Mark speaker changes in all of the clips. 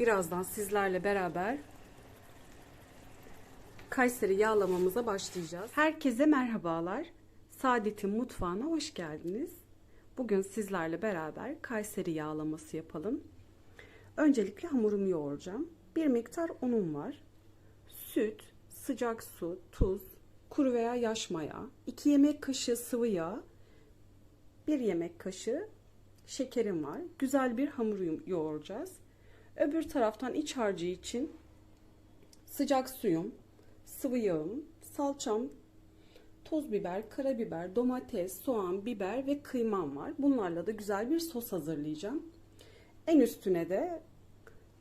Speaker 1: birazdan sizlerle beraber Kayseri yağlamamıza başlayacağız. Herkese merhabalar. Saadet'in mutfağına hoş geldiniz. Bugün sizlerle beraber Kayseri yağlaması yapalım. Öncelikle hamurumu yoğuracağım. Bir miktar unum var. Süt, sıcak su, tuz, kuru veya yaş maya, 2 yemek kaşığı sıvı yağ, 1 yemek kaşığı şekerim var. Güzel bir hamur yoğuracağız. Öbür taraftan iç harcı için sıcak suyum, sıvı yağım, salçam, toz biber, karabiber, domates, soğan, biber ve kıymam var. Bunlarla da güzel bir sos hazırlayacağım. En üstüne de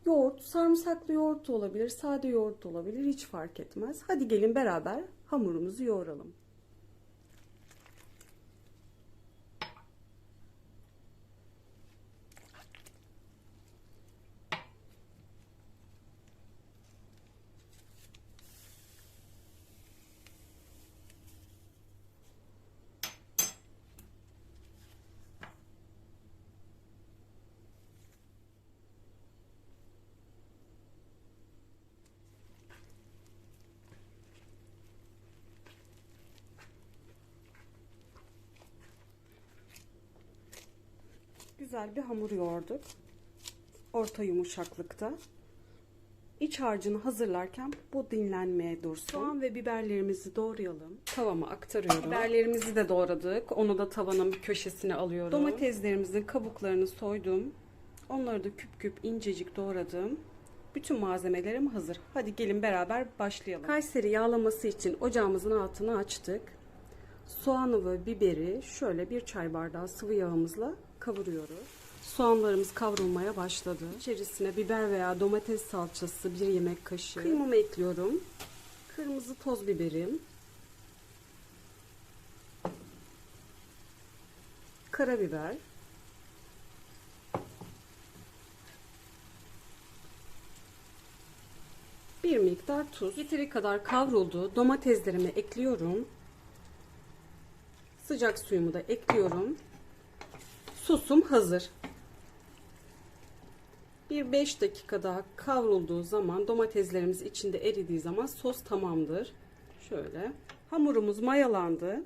Speaker 1: yoğurt, sarımsaklı yoğurt olabilir, sade yoğurt olabilir hiç fark etmez. Hadi gelin beraber hamurumuzu yoğuralım. Güzel bir hamur yoğurduk. Orta yumuşaklıkta. İç harcını hazırlarken bu dinlenmeye dursun. Soğan ve biberlerimizi doğrayalım. Tavama aktarıyorum. Biberlerimizi de doğradık. Onu da tavanın bir köşesine alıyorum. Domateslerimizin kabuklarını soydum. Onları da küp küp incecik doğradım. Bütün malzemelerim hazır. Hadi gelin beraber başlayalım. Kayseri yağlaması için ocağımızın altını açtık. Soğanı ve biberi şöyle bir çay bardağı sıvı yağımızla kavuruyoruz. Soğanlarımız kavrulmaya başladı. İçerisine biber veya domates salçası bir yemek kaşığı. Kıymamı ekliyorum. Kırmızı toz biberim. Karabiber. Bir miktar tuz. Yeteri kadar kavruldu. Domateslerimi ekliyorum. Sıcak suyumu da ekliyorum. Sosum hazır. Bir 5 dakika daha kavrulduğu zaman domateslerimiz içinde eridiği zaman sos tamamdır. Şöyle. Hamurumuz mayalandı.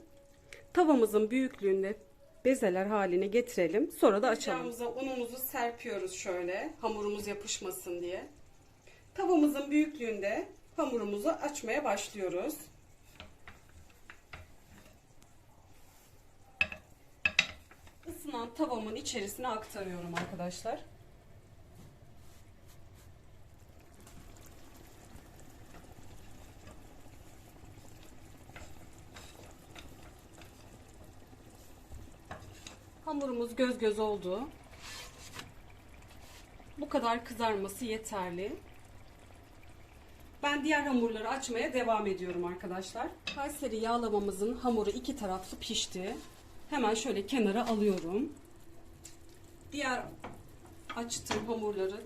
Speaker 1: Tavamızın büyüklüğünde bezeler haline getirelim. Sonra da açalım. Ocağımıza unumuzu serpiyoruz şöyle. Hamurumuz yapışmasın diye. Tavamızın büyüklüğünde hamurumuzu açmaya başlıyoruz. Isınan tavamın içerisine aktarıyorum arkadaşlar. Hamurumuz göz göz oldu. Bu kadar kızarması yeterli. Ben diğer hamurları açmaya devam ediyorum arkadaşlar. Kayseri yağlamamızın hamuru iki taraflı pişti. Hemen şöyle kenara alıyorum. Diğer açtığım hamurları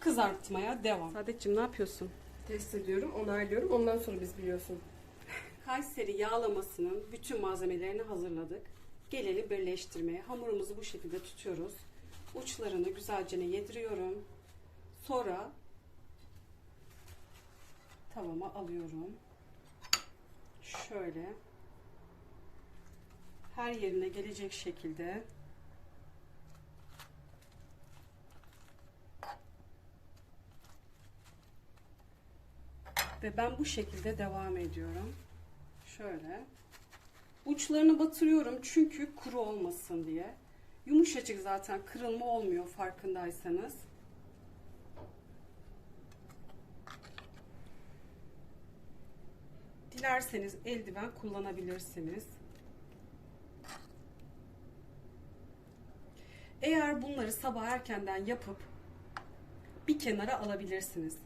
Speaker 1: kızartmaya devam. Saadetciğim ne yapıyorsun?
Speaker 2: Test ediyorum, onaylıyorum. Ondan sonra biz biliyorsun.
Speaker 1: Kayseri yağlamasının bütün malzemelerini hazırladık. Gelelim birleştirmeye. Hamurumuzu bu şekilde tutuyoruz. Uçlarını güzelce yediriyorum. Sonra tavama alıyorum. Şöyle her yerine gelecek şekilde ve ben bu şekilde devam ediyorum. Şöyle uçlarını batırıyorum çünkü kuru olmasın diye. Yumuşacık zaten kırılma olmuyor farkındaysanız. Dilerseniz eldiven kullanabilirsiniz. Eğer bunları sabah erkenden yapıp bir kenara alabilirsiniz.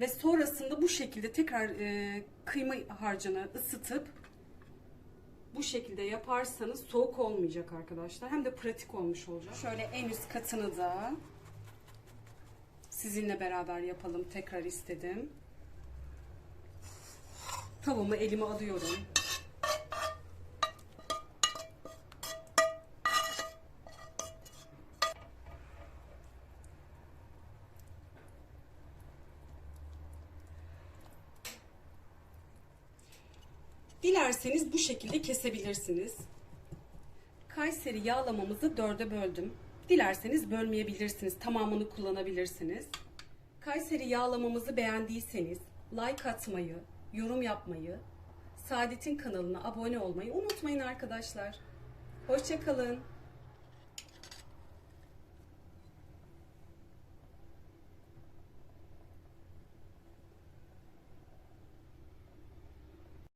Speaker 1: Ve sonrasında bu şekilde tekrar e, kıyma harcını ısıtıp bu şekilde yaparsanız soğuk olmayacak arkadaşlar. Hem de pratik olmuş olacak. Şöyle en üst katını da sizinle beraber yapalım tekrar istedim. Tavamı elime alıyorum. Dilerseniz bu şekilde kesebilirsiniz. Kayseri yağlamamızı dörde böldüm. Dilerseniz bölmeyebilirsiniz. Tamamını kullanabilirsiniz. Kayseri yağlamamızı beğendiyseniz like atmayı, yorum yapmayı, Saadet'in kanalına abone olmayı unutmayın arkadaşlar. Hoşçakalın.